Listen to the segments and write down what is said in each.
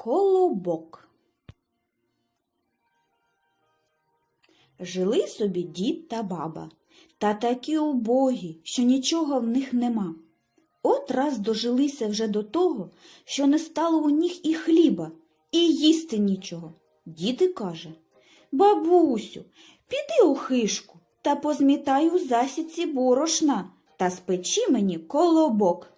Колобок. Жили собі дід та баба, та такі убогі, що нічого в них нема. От раз дожилися вже до того, що не стало у них і хліба, і їсти нічого. Дід і каже Бабусю, піди у хишку та позмітай у засідці борошна та спечи мені колобок.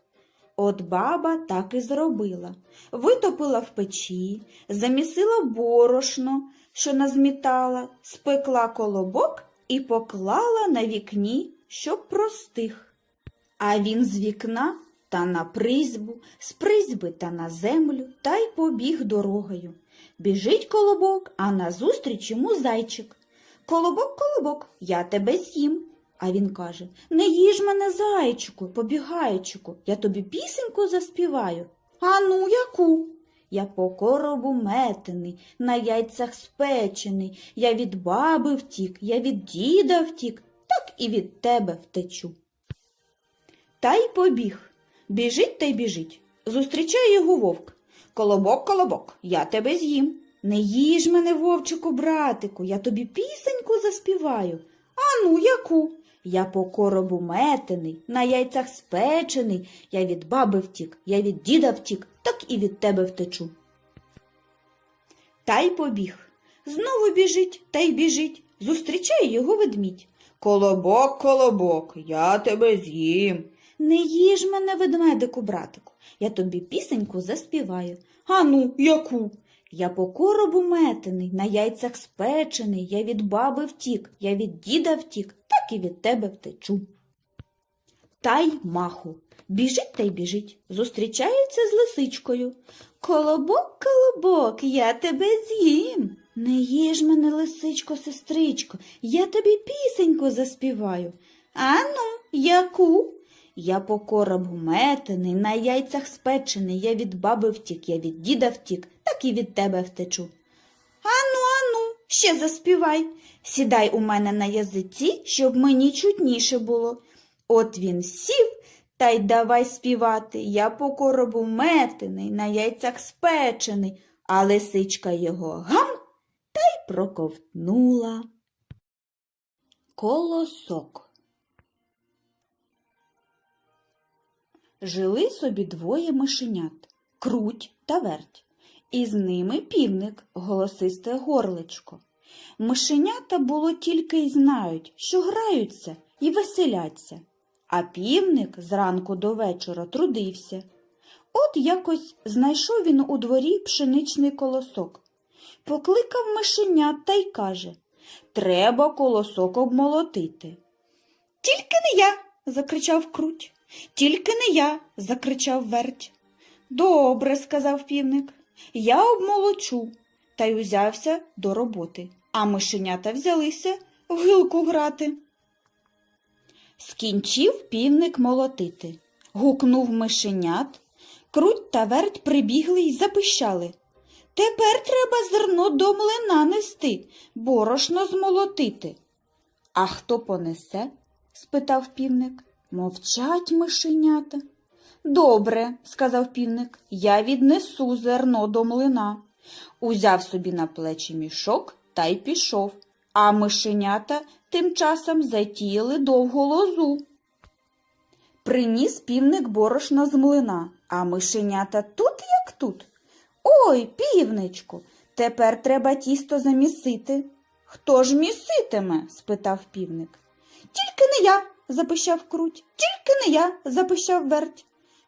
От баба так і зробила. Витопила в печі, замісила борошно, що назмітала, спекла колобок і поклала на вікні, щоб простих. А він з вікна та на призьбу, з призьби та на землю, та й побіг дорогою. Біжить колобок, а назустріч йому зайчик. Колобок, колобок, я тебе з'їм. А він каже Не їж мене, зайчику, побігайчику, я тобі пісеньку заспіваю. А ну, яку? Я по коробу метений, на яйцях спечений, я від баби втік, я від діда втік, так і від тебе втечу. Та й побіг. Біжить та й біжить. Зустрічає його вовк. Колобок, колобок, я тебе з'їм. Не їж мене, вовчику, братику, я тобі пісеньку заспіваю. А ну, яку? Я по коробу метений, на яйцях спечений, я від баби втік, я від діда втік, так і від тебе втечу. Та й побіг. Знову біжить та й біжить. Зустрічає його ведмідь. Колобок, колобок, я тебе з'їм. Не їж мене, ведмедику, братику, я тобі пісеньку заспіваю. А ну, яку? Я по коробу метений, на яйцях спечений, я від баби втік, я від діда втік, так і від тебе втечу. Та й маху. Біжить та й біжить, зустрічається з лисичкою. Колобок, колобок, я тебе з'їм. Не їж мене, лисичко, сестричко, я тобі пісеньку заспіваю. Ану, яку? Я по коробу метений, на яйцях спечений, я від баби втік, я від діда втік, так і від тебе втечу. Ану, ану, ще заспівай. Сідай у мене на язиці, щоб мені чутніше було. От він сів та й давай співати. Я по коробу метений, на яйцях спечений, а лисичка його гам та й проковтнула. Колосок. Жили собі двоє мишенят круть та верть, і з ними півник, голосисте горличко. Мишенята було тільки й знають, що граються і веселяться, а півник зранку до вечора трудився. От якось знайшов він у дворі пшеничний колосок. Покликав мишенят та й каже Треба колосок обмолотити. Тільки не я. закричав круть. Тільки не я. закричав верть. Добре, сказав півник. Я обмолочу. Та й узявся до роботи, а мишенята взялися в гилку грати. Скінчив півник молотити. Гукнув мишенят. Круть та верть прибігли й запищали. Тепер треба зерно до млина нести, борошно змолотити. А хто понесе? спитав півник. Мовчать мишенята. Добре, сказав півник, я віднесу зерно до млина. Узяв собі на плечі мішок та й пішов, а мишенята тим часом затіяли довгу лозу. Приніс півник борошна з млина, а мишенята тут як тут. Ой, півничку, тепер треба тісто замісити. Хто ж міситиме? спитав півник. Тільки не я, запищав круть, тільки не я, запищав верть.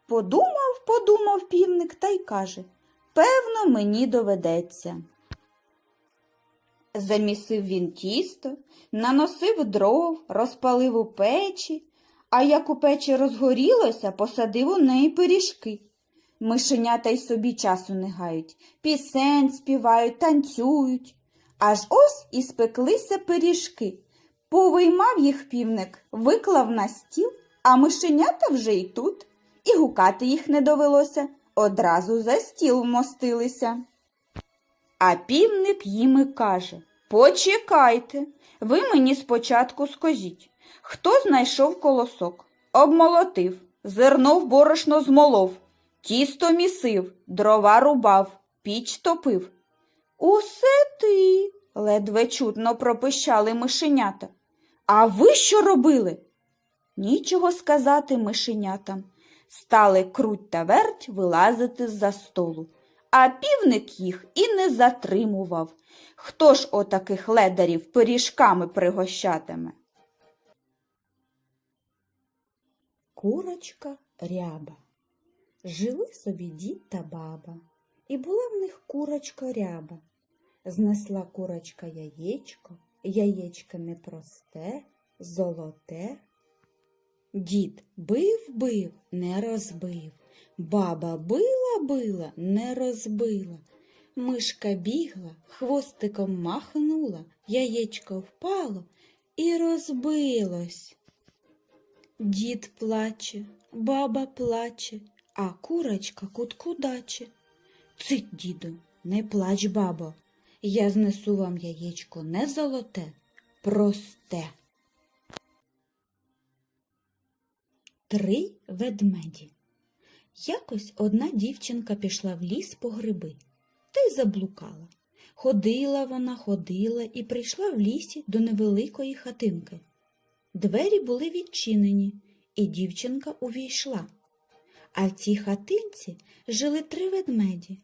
Подумав, подумав півник та й каже Певно, мені доведеться. Замісив він тісто, наносив дров, розпалив у печі, а як у печі розгорілося, посадив у неї пиріжки. Мишенята й собі часу не гають, пісень співають, танцюють. Аж ось і спеклися пиріжки. Повиймав їх півник, виклав на стіл, а мишенята вже й тут. І гукати їх не довелося, одразу за стіл вмостилися. А півник їм і каже Почекайте, ви мені спочатку скажіть, хто знайшов колосок, обмолотив, зерно в борошно змолов, тісто місив, дрова рубав, Піч топив. Усе ти, ледве чутно пропищали мишенята. А ви що робили? Нічого сказати мишенятам. Стали круть та верть вилазити з-за столу. А півник їх і не затримував. Хто ж отаких ледарів пиріжками пригощатиме? Курочка ряба. Жили собі дід та баба, і була в них курочка ряба. Знесла курочка яєчко, яєчко непросте, золоте. Дід бив-бив, не розбив, баба била-била, не розбила. Мишка бігла, хвостиком махнула, яєчко впало і розбилось. Дід плаче, баба плаче, а курочка куткудаче. Цить, діду, не плач, бабо, я знесу вам яєчко не золоте, просте. Три ведмеді. Якось одна дівчинка пішла в ліс по гриби та й заблукала. Ходила вона, ходила і прийшла в лісі до невеликої хатинки. Двері були відчинені, і дівчинка увійшла. А в цій хатинці жили три ведмеді.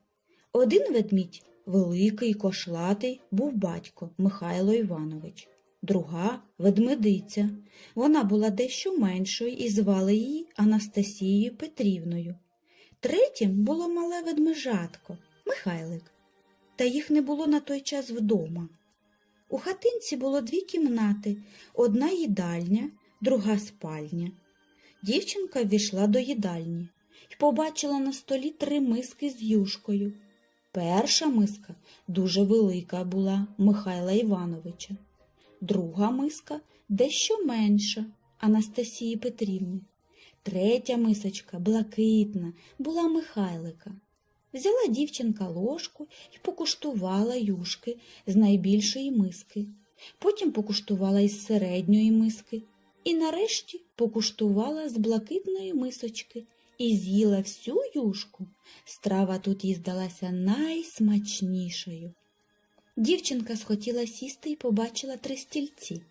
Один ведмідь, великий, кошлатий, був батько Михайло Іванович. Друга ведмедиця. Вона була дещо меншою і звали її Анастасією Петрівною. Третім було мале ведмежатко Михайлик. Та їх не було на той час вдома. У хатинці було дві кімнати, одна їдальня, друга спальня. Дівчинка ввійшла до їдальні і побачила на столі три миски з юшкою. Перша миска дуже велика була Михайла Івановича, друга миска дещо менша Анастасії Петрівни. Третя мисочка, блакитна, була Михайлика. Взяла дівчинка ложку і покуштувала юшки з найбільшої миски. Потім покуштувала із середньої миски і нарешті покуштувала з блакитної мисочки і з'їла всю юшку. Страва тут їй здалася найсмачнішою. Дівчинка схотіла сісти і побачила три стільці.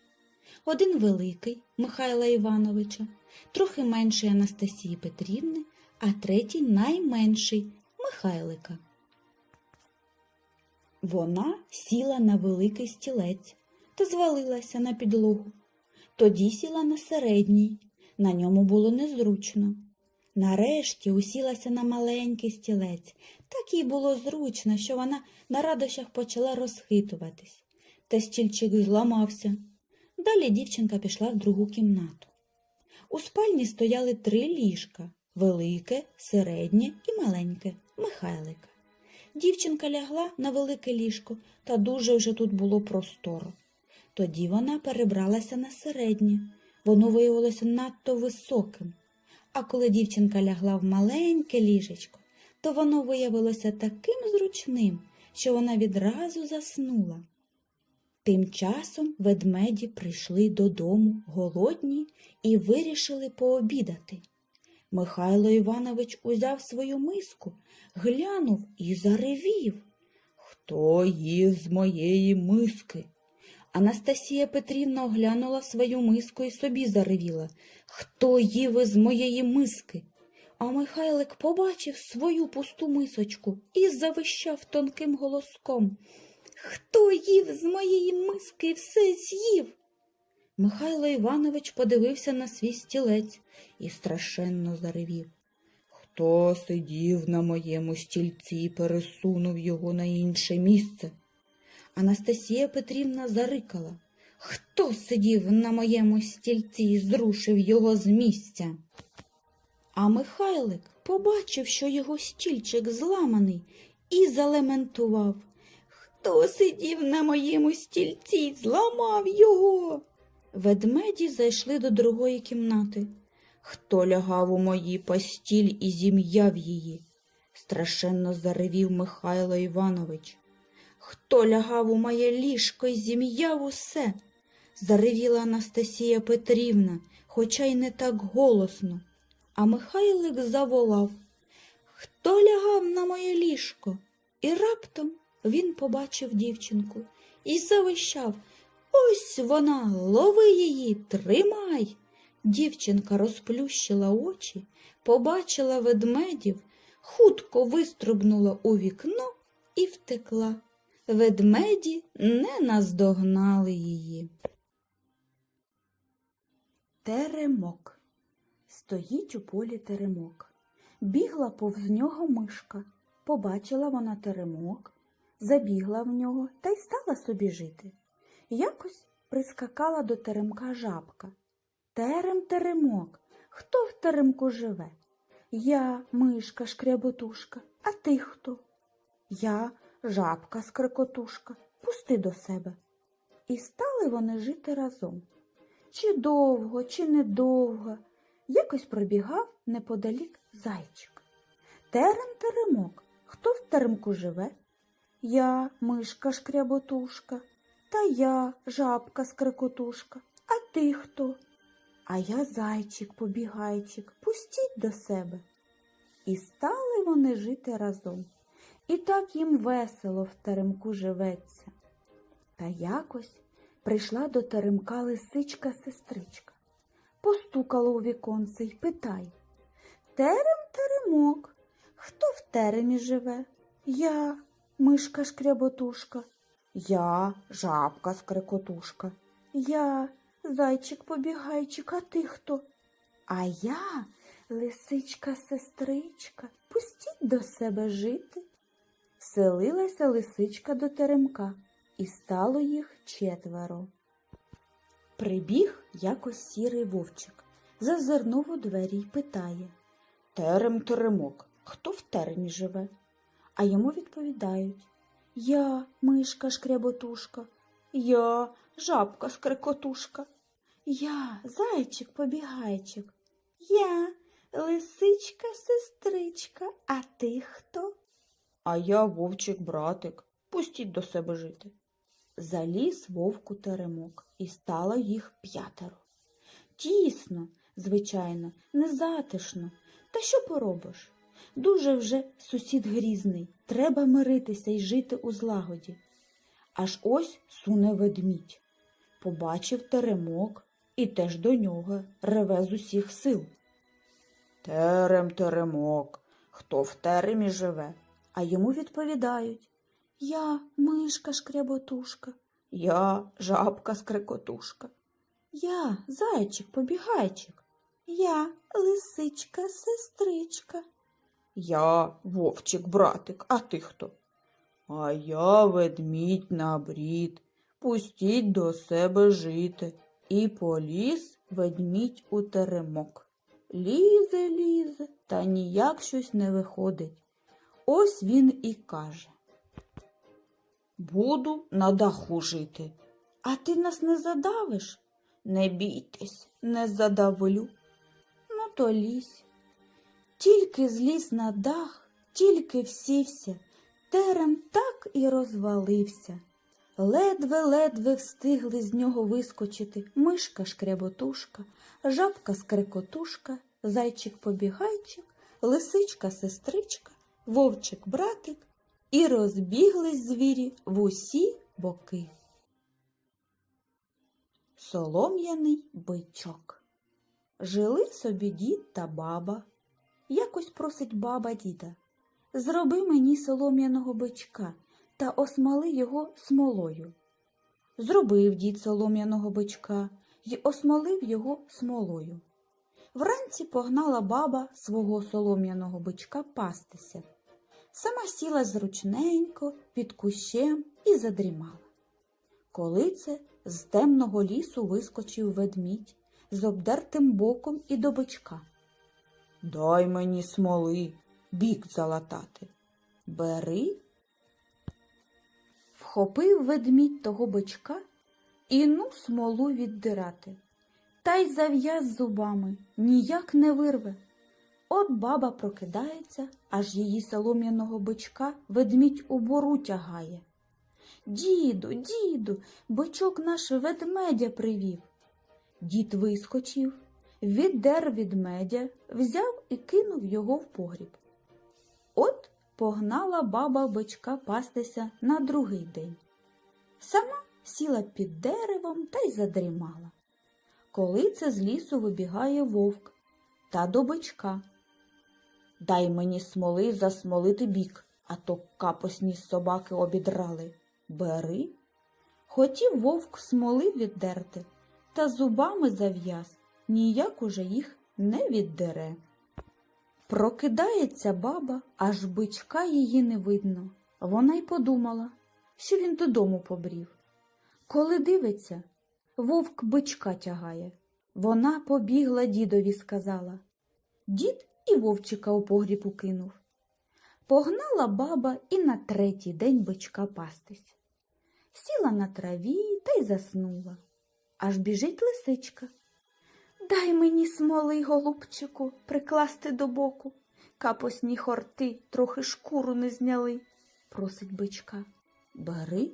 Один великий Михайла Івановича, трохи менший Анастасії Петрівни, а третій найменший Михайлика. Вона сіла на великий стілець та звалилася на підлогу. Тоді сіла на середній, на ньому було незручно. Нарешті усілася на маленький стілець. Так їй було зручно, що вона на радощах почала розхитуватись. Та стільчик зламався. Далі дівчинка пішла в другу кімнату. У спальні стояли три ліжка велике, середнє і маленьке Михайлика. Дівчинка лягла на велике ліжко, та дуже вже тут було просторо. Тоді вона перебралася на середнє, воно виявилося надто високим. А коли дівчинка лягла в маленьке ліжечко, то воно виявилося таким зручним, що вона відразу заснула. Тим часом ведмеді прийшли додому голодні і вирішили пообідати. Михайло Іванович узяв свою миску, глянув і заревів. Хто їв з моєї миски? Анастасія Петрівна оглянула свою миску і собі заревіла. Хто їв із моєї миски? А Михайлик побачив свою пусту мисочку і завищав тонким голоском. Хто їв з моєї миски все з'їв? Михайло Іванович подивився на свій стілець і страшенно заревів. Хто сидів на моєму стільці і пересунув його на інше місце? Анастасія Петрівна зарикала. Хто сидів на моєму стільці і зрушив його з місця? А Михайлик побачив, що його стільчик зламаний, і залементував. Хто сидів на моєму стільці і зламав його? Ведмеді зайшли до другої кімнати. Хто лягав у моїй постіль і зім'яв її? страшенно заревів Михайло Іванович. Хто лягав у моє ліжко і зім'яв усе? заревіла Анастасія Петрівна, хоча й не так голосно. А Михайлик заволав. Хто лягав на моє ліжко? І раптом він побачив дівчинку і завищав Ось вона, лови її, тримай. Дівчинка розплющила очі, побачила ведмедів, хутко вистрибнула у вікно і втекла. Ведмеді не наздогнали її. Теремок. Стоїть у полі теремок. Бігла повз нього мишка. Побачила вона теремок, забігла в нього та й стала собі жити. Якось прискакала до теремка жабка. Терем теремок, хто в теремку живе? Я, мишка шкряботушка, а ти хто? Я жабка скрикотушка, пусти до себе. І стали вони жити разом. Чи довго, чи недовго, якось пробігав неподалік зайчик. Терем теремок, хто в теремку живе? Я, мишка шкряботушка, та я, жабка скрикотушка, а ти хто? А я зайчик побігайчик, пустіть до себе. І стали вони жити разом. І так їм весело в теремку живеться. Та якось прийшла до теремка лисичка-сестричка. Постукала у віконце й питає Терем теремок, хто в теремі живе? Я, мишка шкряботушка, я, жабка скрикотушка, я, зайчик побігайчик, а ти хто? А я, лисичка-сестричка, пустіть до себе жити. Селилася лисичка до теремка, і стало їх четверо. Прибіг якось сірий вовчик, зазирнув у двері й питає. Терем теремок, хто в теремі живе? А йому відповідають. Я, мишка шкряботушка, я, жабка скрикотушка, я, зайчик побігайчик, я, лисичка сестричка, а ти хто? А я вовчик братик, пустіть до себе жити. Заліз вовку теремок, і стало їх п'ятеро. Тісно, звичайно, незатишно. Та що поробиш? Дуже вже сусід грізний, треба миритися й жити у злагоді. Аж ось суне ведмідь. Побачив теремок і теж до нього реве з усіх сил. Терем, теремок, хто в теремі живе? А йому відповідають Я мишка шкряботушка, я жабка скрикотушка, я зайчик побігайчик, я лисичка сестричка. Я вовчик братик, а ти хто? А я ведмідь на брід, пустіть до себе жити. І поліз ведмідь у теремок. Лізе, лізе, та ніяк щось не виходить. Ось він і каже. Буду на даху жити. А ти нас не задавиш? Не бійтесь, не задавлю. Ну, то лізь. Тільки зліз на дах, тільки всівся, терем так і розвалився. Ледве-ледве встигли з нього вискочити мишка шкряботушка, жабка скрикотушка, зайчик побігайчик, лисичка сестричка, вовчик братик, і розбіглись звірі в усі боки. Солом'яний бичок. Жили собі дід та баба. Якось просить баба діда. Зроби мені солом'яного бичка та осмали його смолою. Зробив дід солом'яного бичка й осмолив його смолою. Вранці погнала баба свого солом'яного бичка пастися. Сама сіла зручненько під кущем і задрімала. Коли це з темного лісу вискочив ведмідь з обдертим боком і до бичка. Дай мені смоли, бік залатати. Бери. Вхопив ведмідь того бичка і ну смолу віддирати. Та й зав'яз зубами, ніяк не вирве. От баба прокидається, аж її солом'яного бичка ведмідь у бору тягає. Діду, діду, бичок наш ведмедя привів. Дід вискочив, віддер ведмедя, взяв і кинув його в погріб. От погнала баба бичка пастися на другий день. Сама сіла під деревом та й задрімала. Коли це з лісу вибігає вовк та до бичка. Дай мені смоли засмолити бік, а то капосні собаки обідрали. Бери. Хотів вовк смоли віддерти, та зубами зав'яз, ніяк уже їх не віддере. Прокидається баба, аж бичка її не видно. Вона й подумала, що він додому побрів. Коли дивиться, вовк бичка тягає. Вона побігла дідові, сказала. Дід і вовчика у погріб укинув. Погнала баба і на третій день бичка пастись. Сіла на траві та й заснула. Аж біжить лисичка. Дай мені смоли, голубчику, прикласти до боку. Капосні хорти трохи шкуру не зняли, просить бичка. Бери.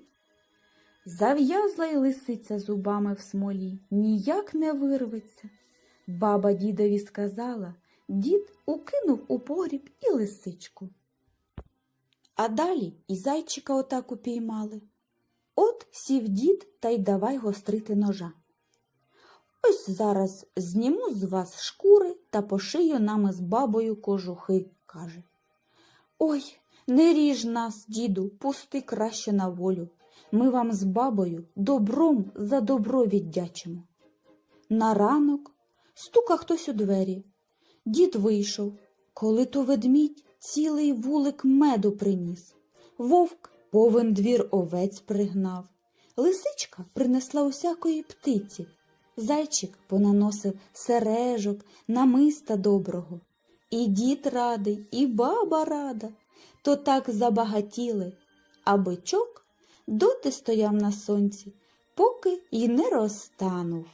Зав'язла й лисиця зубами в смолі, ніяк не вирветься. Баба дідові сказала, дід укинув у погріб і лисичку. А далі і зайчика отак упіймали. От сів дід та й давай гострити ножа. Ось зараз зніму з вас шкури та пошию нами з бабою кожухи, каже. Ой, не ріж нас, діду, пусти краще на волю. Ми вам з бабою добром за добро віддячимо. На ранок стука хтось у двері. Дід вийшов, коли то ведмідь цілий вулик меду приніс. Вовк повен двір овець пригнав. Лисичка принесла усякої птиці. Зайчик понаносив сережок, намиста доброго. І дід радий, і баба рада, то так забагатіли, а бичок доти стояв на сонці, поки й не розтанув.